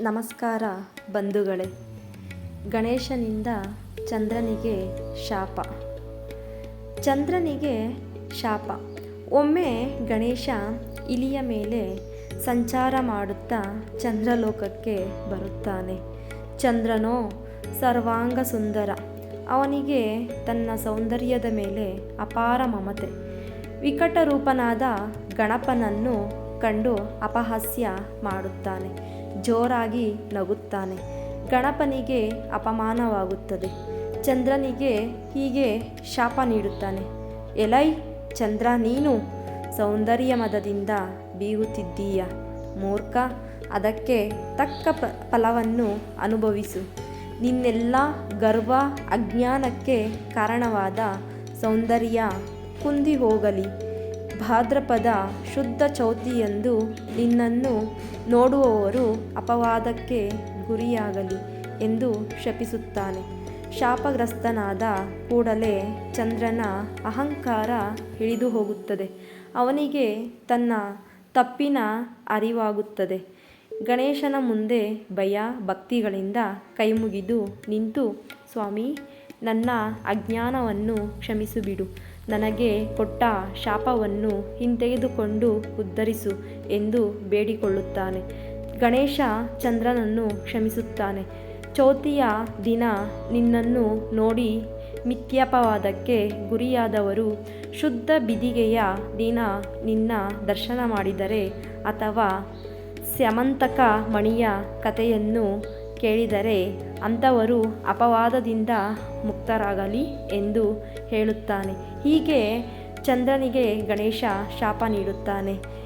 ನಮಸ್ಕಾರ ಬಂಧುಗಳೇ. ಗಣೇಶನಿಂದ ಚಂದ್ರನಿಗೆ ಶಾಪ. ಚಂದ್ರನಿಗೆ ಶಾಪ. ಒಮ್ಮೆ ಗಣೇಶ ಇಲಿಯ ಮೇಲೆ ಸಂಚಾರ ಮಾಡುತ್ತಾ ಚಂದ್ರಲೋಕಕ್ಕೆ ಬರುತ್ತಾನೆ. ಚಂದ್ರನೋ ಸರ್ವಾಂಗ ಸುಂದರ. ಅವನಿಗೆ ತನ್ನ ಸೌಂದರ್ಯದ ಮೇಲೆ ಅಪಾರ ಮಮತೆ. ವಿಕಟ ರೂಪನಾದ ಗಣಪನನ್ನು ಕಂಡು ಅಪಹಾಸ್ಯ ಮಾಡುತ್ತಾನೆ. ಜೋರಾಗಿ ನಗುತ್ತಾನೆ. ಗಣಪನಿಗೆ ಅಪಮಾನವಾಗುತ್ತದೆ. ಚಂದ್ರನಿಗೆ ಹೀಗೆ ಶಾಪ ನೀಡುತ್ತಾನೆ. ಎಲೈ, ಚಂದ್ರ, ನೀನು ಸೌಂದರ್ಯ ಮದದಿಂದ ಬೀಗುತ್ತಿದ್ದೀಯ. ಮೂರ್ಖ, ಅದಕ್ಕೆ ತಕ್ಕ ಫಲವನ್ನು ಅನುಭವಿಸು. ನಿನ್ನೆಲ್ಲ ಗರ್ವ, ಅಜ್ಞಾನಕ್ಕೆ ಕಾರಣವಾದ ಸೌಂದರ್ಯ ಕುಂದಿ ಹೋಗಲಿ ಭಾದ್ರಪದ ಶುದ್ಧ ಚೌತಿಯಂದು ನಿನ್ನನ್ನು ನೋಡುವವರು ಅಪವಾದಕ್ಕೆ ಗುರಿಯಾಗಲಿ ಎಂದು ಶಪಿಸುತ್ತಾನೆ. ಶಾಪಗ್ರಸ್ತನಾದ ಕೂಡಲೇ ಚಂದ್ರನ ಅಹಂಕಾರ ಇಳಿದು ಹೋಗುತ್ತದೆ ಅವನಿಗೆ ತನ್ನ ತಪ್ಪಿನ ಅರಿವಾಗುತ್ತದೆ. ಗಣೇಶನ ಮುಂದೆ ಭಯ ಭಕ್ತಿಗಳಿಂದ ಕೈಮುಗಿದು ನಿಂತು, ಸ್ವಾಮಿ, ನನ್ನ ಅಜ್ಞಾನವನ್ನು ಕ್ಷಮಿಸಿಬಿಡು. ನನಗೆ ಕೊಟ್ಟ ಶಾಪವನ್ನು ಹಿಂತೆಗೆದುಕೊಂಡು ಉದ್ಧರಿಸು ಎಂದು ಬೇಡಿಕೊಳ್ಳುತ್ತಾನೆ. ಗಣೇಶ ಚಂದ್ರನನ್ನು ಕ್ಷಮಿಸುತ್ತಾನೆ. ಚೌತಿಯ ದಿನ ನಿನ್ನನ್ನು ನೋಡಿ ಮಿಥ್ಯಾಪವಾದಕ್ಕೆ ಗುರಿಯಾದವರು ಶುದ್ಧ ಬಿದಿಗೆಯ ದಿನ ನಿನ್ನ ದರ್ಶನ ಮಾಡಿದರೆ ಅಥವಾ ಸ್ಯಮಂತಕ ಮಣಿಯ ಕಥೆಯನ್ನು ಕೇಳಿದರೆ ಅಂಥವರು ಅಪವಾದದಿಂದ ಮುಕ್ತರಾಗಲಿ ಎಂದು ಹೇಳುತ್ತಾನೆ. ಹೀಗೆ ಚಂದ್ರನಿಗೆ ಗಣೇಶ ಶಾಪ ನೀಡುತ್ತಾನೆ.